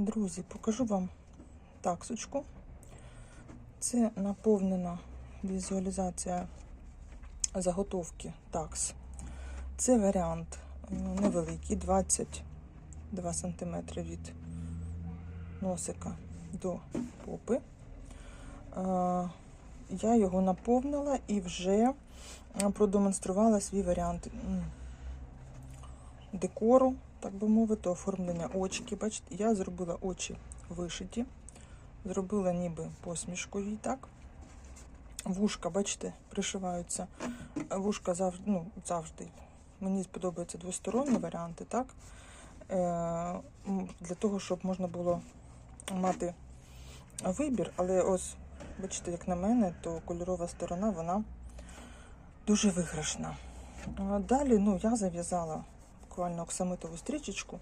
Друзі, покажу вам таксочку. Це наповнена візуалізація заготовки такс. Це варіант ну, невеликий, 22 см від носика до попи. Е, Я його наповнила і вже продемонструвала свій варіант декору, так би мовити, оформлення очки. Бачите, я зробила очі вишиті, зробила ніби посмішку їй так. Вушка, бачите, пришиваються. Вушка завжди, ну, завжди. Мені подобаються двосторонні варіанти, так? Е, для того, щоб можна було мати вибір, але ось, бачите, як на мене, то кольорова сторона, вона дуже виграшна. Далі, ну, я зав'язала буквально оксамитову стрічечку,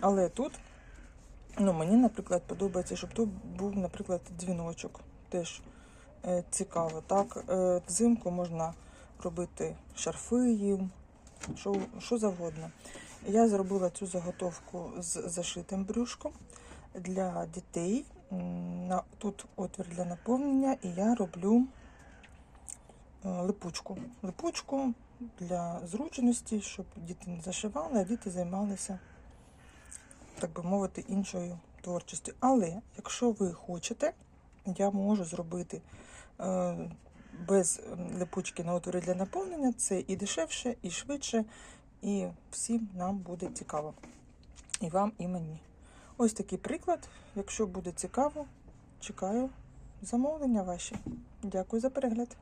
але тут, ну, мені, наприклад, подобається, щоб тут був, наприклад, дзвіночок. Теж е, цікаво. Так, е, взимку можна робити шарфи їм, що, що завгодно. Я зробила цю заготовку з зашитим брюшком для дітей. Тут отвір для наповнення, і я роблю е, липучку. Липучку для зручності, щоб діти не зашивали, а діти займалися, так би мовити, іншою творчістю. Але якщо ви хочете, я можу зробити е, без липучки на отворі для наповнення. Це і дешевше, і швидше, і всім нам буде цікаво. І вам, і мені. Ось такий приклад. Якщо буде цікаво, чекаю замовлення ваші. Дякую за перегляд.